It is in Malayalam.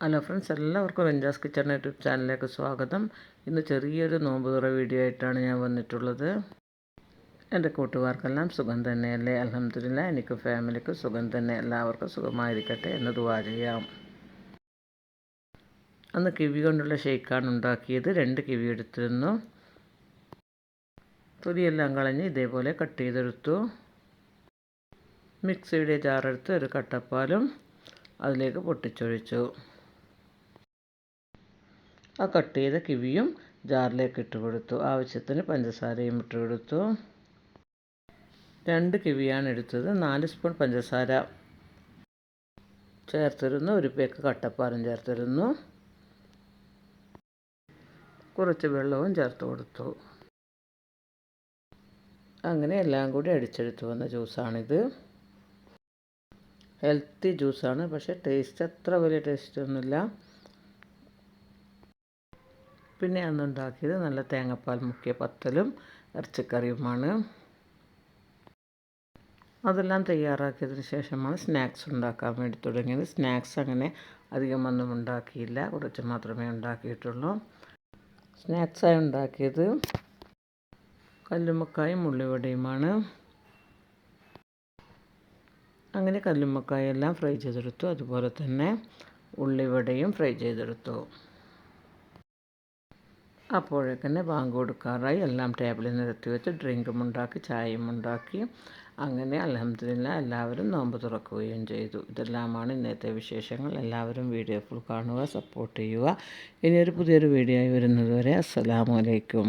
ഹലോ ഫ്രണ്ട്സ് എല്ലാവർക്കും വെഞ്ചാസ് കിച്ചൺ യൂട്യൂബ് ചാനലിലേക്ക് സ്വാഗതം. ഇന്ന് ചെറിയൊരു നോമ്പ് തുറ വീഡിയോ ആയിട്ടാണ് ഞാൻ വന്നിട്ടുള്ളത്. എന്റെ കൂട്ടുകാർക്കെല്ലാം സുഖം തന്നെയല്ലേ? അലഹമ്മദില്ല എനിക്ക് ഫാമിലിക്ക് സുഖം തന്നെ. എല്ലാവർക്കും സുഖമായിരിക്കട്ടെ എന്ന് ദുവാ ചെയ്യാം. അന്ന് കിവി കൊണ്ടുള്ള ഷെയ്ക്കാണ് ഉണ്ടാക്കിയത്. രണ്ട് കിവി എടുത്തിരുന്നു. തൊലിയെല്ലാം കളഞ്ഞ് ഇതേപോലെ കട്ട് ചെയ്തെടുത്തു. മിക്സിയുടെ ജാറെടുത്ത് ഒരു കട്ടപ്പാലും അതിലേക്ക് പൊട്ടിച്ചൊഴിച്ചു. ആ കട്ട് ചെയ്ത കിവിയും ജാറിലേക്ക് ഇട്ട് കൊടുത്തു. ആവശ്യത്തിന് പഞ്ചസാരയും ഇട്ട് കൊടുത്തു. രണ്ട് കിവിയാണ് എടുത്തത്. നാല് സ്പൂൺ പഞ്ചസാര ചേർത്തിരുന്നു. ഒരു പേക്ക് കട്ടപ്പാലും ചേർത്തിരുന്നു. കുറച്ച് വെള്ളവും ചേർത്ത് കൊടുത്തു. അങ്ങനെ എല്ലാം കൂടി അടിച്ചെടുത്ത് വന്ന ജ്യൂസാണിത്. ഹെൽത്തി ജ്യൂസാണ്. പക്ഷേ ടേസ്റ്റ് അത്ര വലിയ ടേസ്റ്റ് ഒന്നുമില്ല. പിന്നെ അന്നുണ്ടാക്കിയത് നല്ല തേങ്ങാപ്പാൽ മുക്കിയ പത്തലും ഇറച്ചിക്കറിയുമാണ്. അതെല്ലാം തയ്യാറാക്കിയതിന് ശേഷമാണ് സ്നാക്സ് ഉണ്ടാക്കാൻ വേണ്ടി തുടങ്ങിയത്. സ്നാക്സ് അങ്ങനെ അധികമൊന്നും ഉണ്ടാക്കിയില്ല. കുറച്ച് മാത്രമേ ഉണ്ടാക്കിയിട്ടുള്ളൂ. സ്നാക്സായി ഉണ്ടാക്കിയത് കല്ലുമ്മക്കായും ഉള്ളിവടയുമാണ്. അങ്ങനെ കല്ലുമ്മക്കായെല്ലാം ഫ്രൈ ചെയ്തെടുത്തു. അതുപോലെ തന്നെ ഉള്ളിവടയും ഫ്രൈ ചെയ്തെടുത്തു. അപ്പോഴേക്കന്നെ ബാങ്ക് കൊടുക്കാറായി എല്ലാം ടേബിളിൽ നിരത്തി വെച്ച് ഡ്രിങ്കും ഉണ്ടാക്കി ചായയും ഉണ്ടാക്കി. അങ്ങനെ അലഹമ്മദില്ല എല്ലാവരും നോമ്പ് തുറക്കുകയും ചെയ്തു. ഇതെല്ലാമാണ് ഇന്നത്തെ വിശേഷങ്ങൾ. എല്ലാവരും വീഡിയോ ഫുൾ കാണുക സപ്പോർട്ട് ചെയ്യുക. ഇനിയൊരു പുതിയൊരു വീഡിയോ ആയി വരുന്നതുവരെ അസ്സലാമലൈക്കും